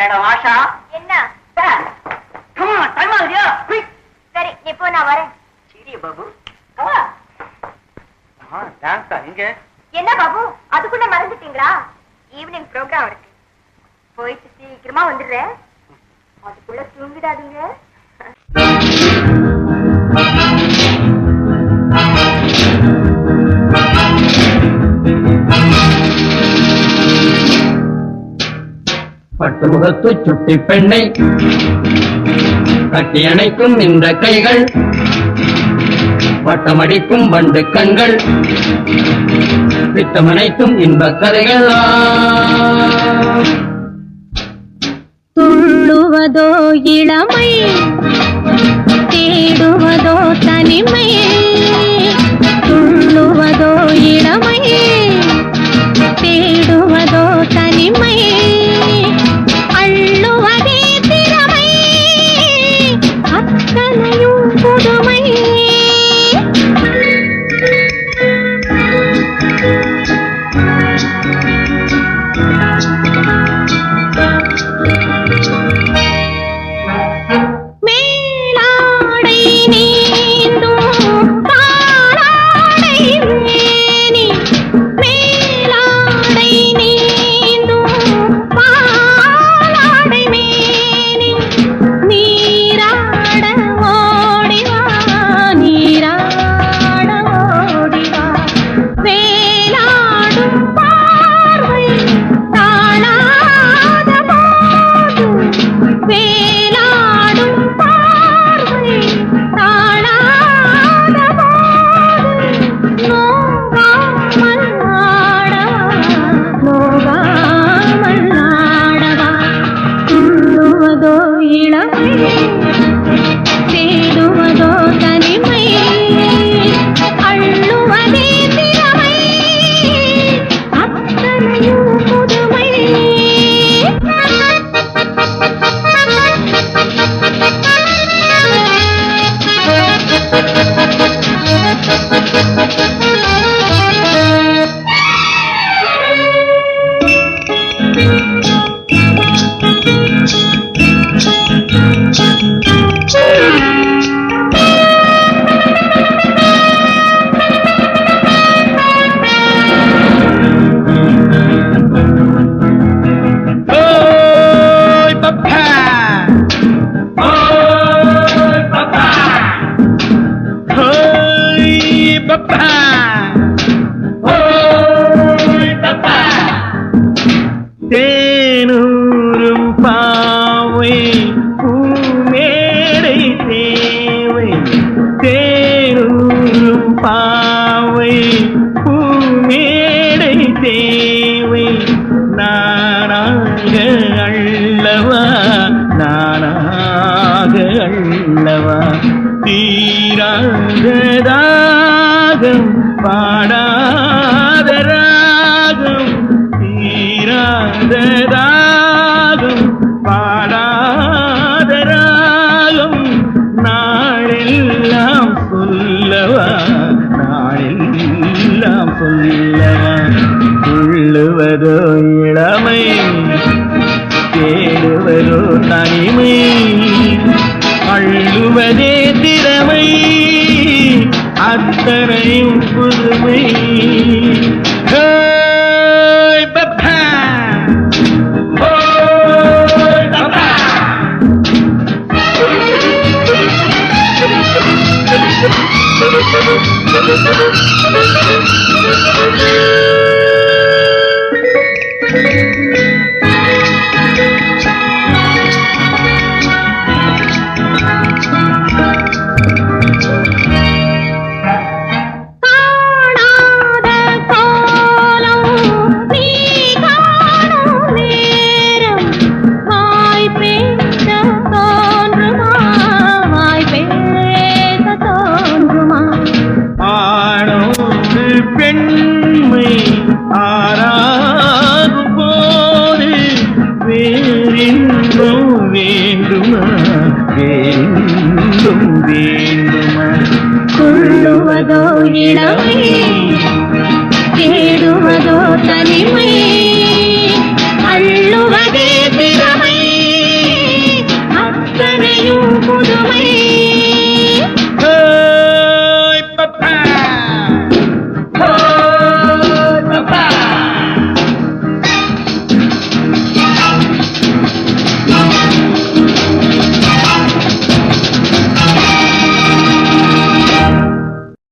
Madam Asha. என்ன? Time ஆகுதியா quick சரி நீ போ நான் வரேன். சரி பாபு. ஆ, டான்ஸா எங்க? என்ன பாபு? அதுக்குள்ள மறந்துட்டீங்களா? ஈவினிங் ப்ரோக்ராம் இருக்கு. போயிட்டு சீக்கிரமா வந்துடுறேன். அதுக்குள்ள தூங்கிடாதீங்க. முகத்து சுட்டி பெண்ணை கட்டி அணைக்கும் இந்த கைகள் பட்டமடிக்கும் வண்டு கண்கள் பித்தமனைக்கும் இன்ப கதைகள் துள்ளுவதோ இளமை தேடுவதோ தனிமை இளமை தேடுவதோ பப்பா ஓய் பப்பா தேனூரும் பாவை பூமேடை தேவை. தேனூரும் பாவை பூமேடை தேவை. நானாக அள்ளவா நானாக அள்ளவா தீராததாகம் அத்தனையும் புதுமை ஹேய் பப்பா விடமே தேடுவதோ தனிமை அள்ளுவதே திறமை அத்தனையும்